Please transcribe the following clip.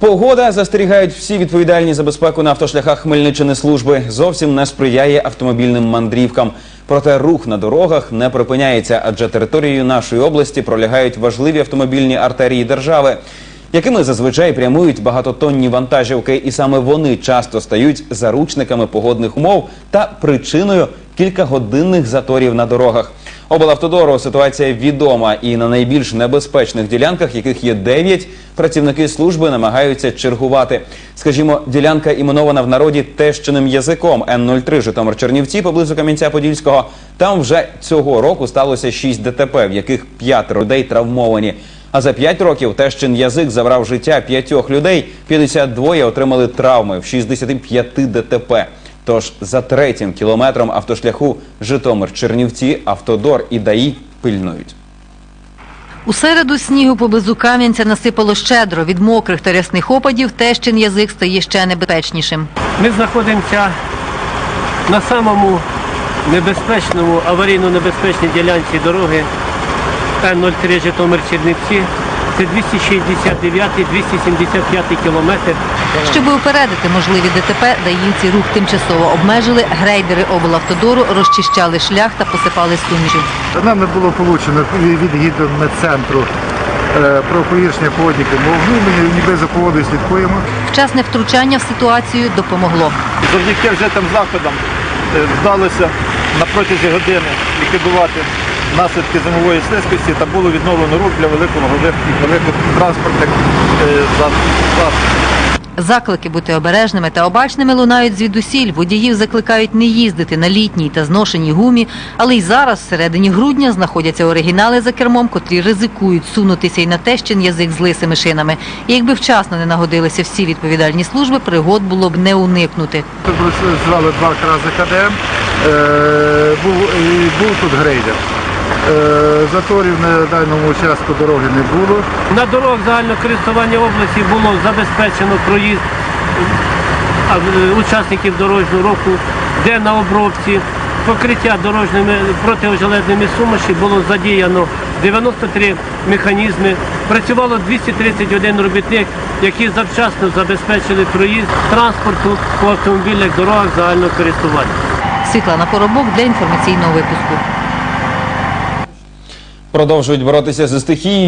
Погода застерігають всі відповідальні за безпеку на автошляхах Хмельниччини служби. Зовсім не сприяє автомобільним мандрівкам. Проте рух на дорогах не припиняється, адже територією нашої області пролягають важливі автомобільні артерії держави, якими зазвичай прямують багатотонні вантажівки, і саме вони часто стають заручниками погодних умов та причиною кількагодинних заторів на дорогах. Облавтодору ситуація відома і на найбільш небезпечних ділянках, яких є 9, працівники служби намагаються чергувати. Скажімо, ділянка іменована в народі тещиним язиком Н-03 Житомир Чернівці поблизу Кам'янця-Подільського. Там вже цього року сталося 6 ДТП, в яких п'ятеро людей травмовані. А за 5 років тещин язик забрав життя п'ятьох людей, 52 отримали травми в 65 ДТП. Тож за третім кілометром автошляху Житомир-Чернівці автодор і ДАІ пильнують. У середу снігу поблизу Кам'янця насипало щедро. Від мокрих та рясних опадів тещин язик стає ще небезпечнішим. Ми знаходимося на самому небезпечному, аварійно-небезпечній ділянці дороги Н-03 Житомир Це 269-275 кілометр. Щоб упередити можливі ДТП, даївці рух тимчасово обмежили, грейдери облавтодору розчищали шлях та посипали сумішю. Нами було получено від гідрометцентру е, про погіршення поводів вогню. Ми ніби за погодою слідкуємо. Вчасне втручання в ситуацію допомогло. завдяки вжитим заходам е, вдалося на протязі години ліквідувати наслідки зимової слизькості та було відновлено рух для великого великих великих транспортних е, засобів. Заклики бути обережними та обачними лунають звідусіль. Водіїв закликають не їздити на літній та зношеній гумі, але й зараз, всередині грудня, знаходяться оригінали за кермом, котрі ризикують сунутися й на тещин язик з лисими шинами. І якби вчасно не нагодилися всі відповідальні служби, пригод було б не уникнути. Тут працювали два крази КДМ, е, був, був тут грейдер. Е, Заторів на даному участку дороги не було. На дорогах загального користування області було забезпечено проїзд е, учасників дорожнього руху, де на обробці покриття дорожніми протиожелезними суміші було задіяно 93 механізми. Працювало 231 робітник, які завчасно забезпечили проїзд транспорту по автомобільних дорогах загального користування. Світлана Поробок для інформаційного випуску. Продовжують боротися зі стихією.